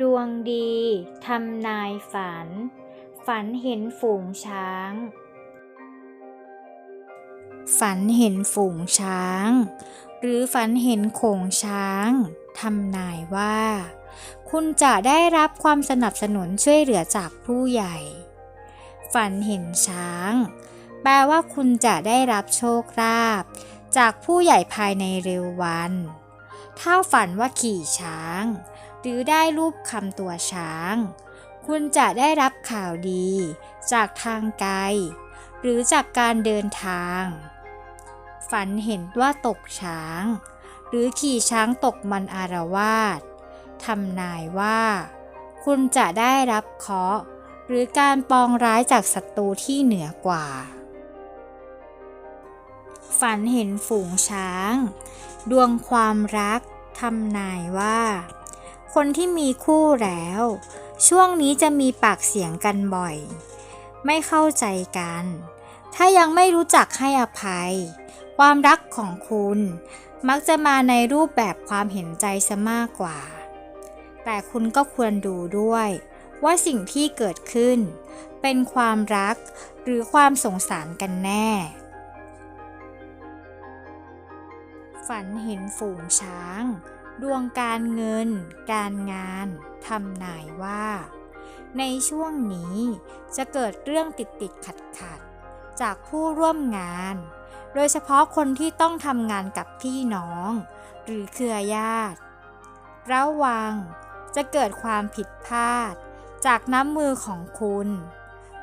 ดวงดีทำนายฝัน ฝันเห็นฝูงช้าง ฝันเห็นฝูงช้าง หรือฝันเห็นโขงช้างทำนายว่า คุณจะได้รับความสนับสนุนช่วยเหลือจากผู้ใหญ่ ฝันเห็นช้าง แปลว่าคุณจะได้รับโชคลาภจากผู้ใหญ่ภายในเร็ววัน ถ้าฝันว่าขี่ช้าง หรือได้รูปคำตัวช้าง คุณจะได้รับข่าวดี จากทางไกล หรือจากการเดินทาง ฝันเห็นว่าตกช้าง หรือขี่ช้างตกมันอารวาสทำนายว่า คุณจะได้รับเคราะห์หรือการปองร้ายจากศัตรูที่เหนือกว่า ฝันเห็นฝูงช้าง ดวงความรักทำนายว่า คนที่มีคู่แล้ว ช่วงนี้จะมีปากเสียงกันบ่อย ไม่เข้าใจกัน ถ้ายังไม่รู้จักให้อภัย ความรักของคุณ มักจะมาในรูปแบบความเห็นใจซะมากกว่า แต่คุณก็ควรดูด้วย ว่าสิ่งที่เกิดขึ้น เป็นความรักหรือความสงสารกันแน่ ฝันเห็นฝูงช้าง ดวงการเงิน การงานทำนายว่า ในช่วงนี้จะเกิดเรื่องติดติดขัดขัดจากผู้ร่วมงาน โดยเฉพาะคนที่ต้องทำงานกับพี่น้อง หรือเครือญาติ ระวังจะเกิดความผิดพลาด จากน้ำมือของคุณ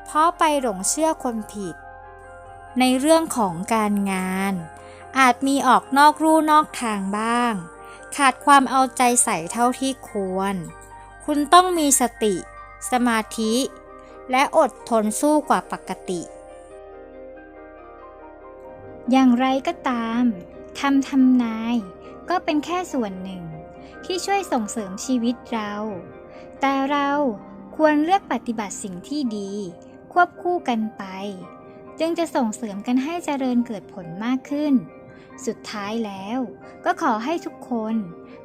เพราะไปหลงเชื่อคนผิด ในเรื่องของการงาน อาจมีออกนอกรูนอกทางบ้าง ขาดความเอาใจใส่เท่าที่ควร คุณต้องมีสติ สมาธิ และอดทนสู้กว่าปกติ อย่างไรก็ตามคำทำนาย ก็เป็นแค่ส่วนหนึ่ง ที่ช่วยส่งเสริมชีวิตเรา แต่เราควรเลือกปฏิบัติสิ่งที่ดี ควบคู่กันไป จึงจะส่งเสริมกันให้เจริญเกิดผลมากขึ้น สุดท้ายแล้ว ก็ขอให้ทุกคน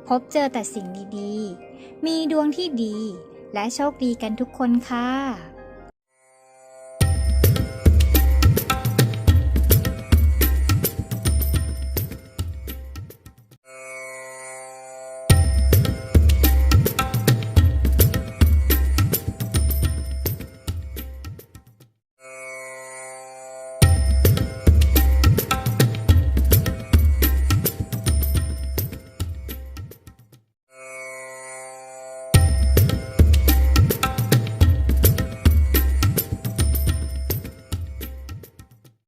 พบเจอแต่สิ่งดีๆ มีดวงที่ดี และโชคดีกันทุกคนค่ะ